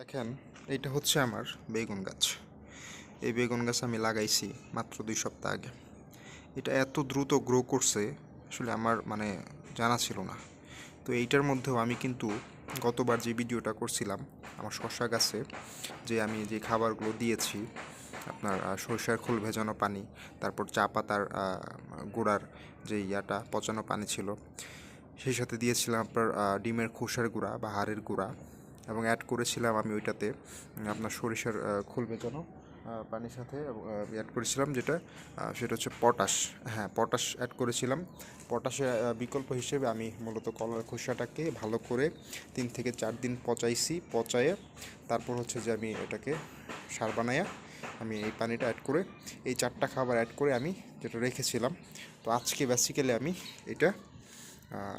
দেখেন এটা হচ্ছে আমার বেগুন গাছ। এই বেগুন গাছ আমি লাগাইছি মাত্র দুই সপ্তাহ আগে। এটা এত দ্রুত গ্রো করছে, আসলে আমার মানে জানা ছিল না। তো এইটার মধ্যেও আমি কিন্তু গতবার যে ভিডিওটা করছিলাম, আমার শসা গাছে, যে আমি যে খাবারগুলো দিয়েছি, আপনার সরিষার খোল ভেজানো পানি, তারপর চা পাতার গুঁড়ার যে ইয়াটা, পচানো পানি ছিল, সেই সাথে দিয়েছিলাম আপনার ডিমের খোসার গুঁড়া বা হাড়ের গুঁড়া। এবং অ্যাড করেছিলাম আমি ওইটাতে আপনার সরিষার খোল আহ, পানির সাথে অ্যাড করেছিলাম যেটা সেটা হচ্ছে পটাশ। হ্যাঁ পটাশ অ্যাড করেছিলাম। পটাশের বিকল্প হিসেবে আমি মূলত কলার খোসাটাকে ভালো করে তিন থেকে চার দিন পচাইছি পচায়ে তারপর হচ্ছে যে আমি এটাকে সার বানাইয়া আমি এই পানিটা অ্যাড করে এই চারটা খাবার অ্যাড করে আমি যেটা রেখেছিলাম। তো আজকে বেসিক্যালি আমি এটা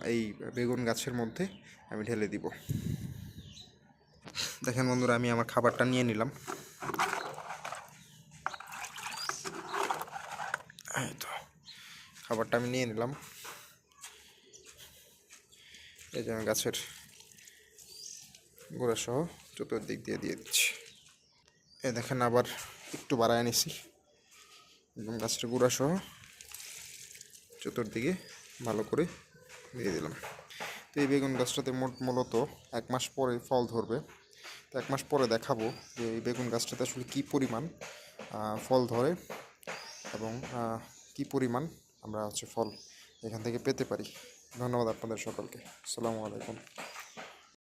এই বেগুন গাছের মধ্যে আমি ঢেলে দিব। দেখেন বন্ধুরা, আমি আমার খাবারটা নিয়ে নিলাম। খাবারটা আমি নিয়ে নিলাম। এই যে আমি গাছের গোড়া সহ চতুর্দিক দিয়ে দিয়ে দিচ্ছি। এই দেখেন আবার একটু বাড়ায় নিছি একদম গাছের গোড়া সহ চতুর্দিকে ভালো করে দিয়ে দিলাম। তো এই বেগুন গাছটাতে মোট মূলত এক মাস পরে ফল ধরবে। তো এক মাস পরে দেখাবো যে এই বেগুন গাছটাতে আসলে কী পরিমাণ ফল ধরে এবং কি পরিমাণ আমরা হচ্ছে ফল এখান থেকে পেতে পারি। ধন্যবাদ আপনাদের সকলকে। আসসালামু আলাইকুম।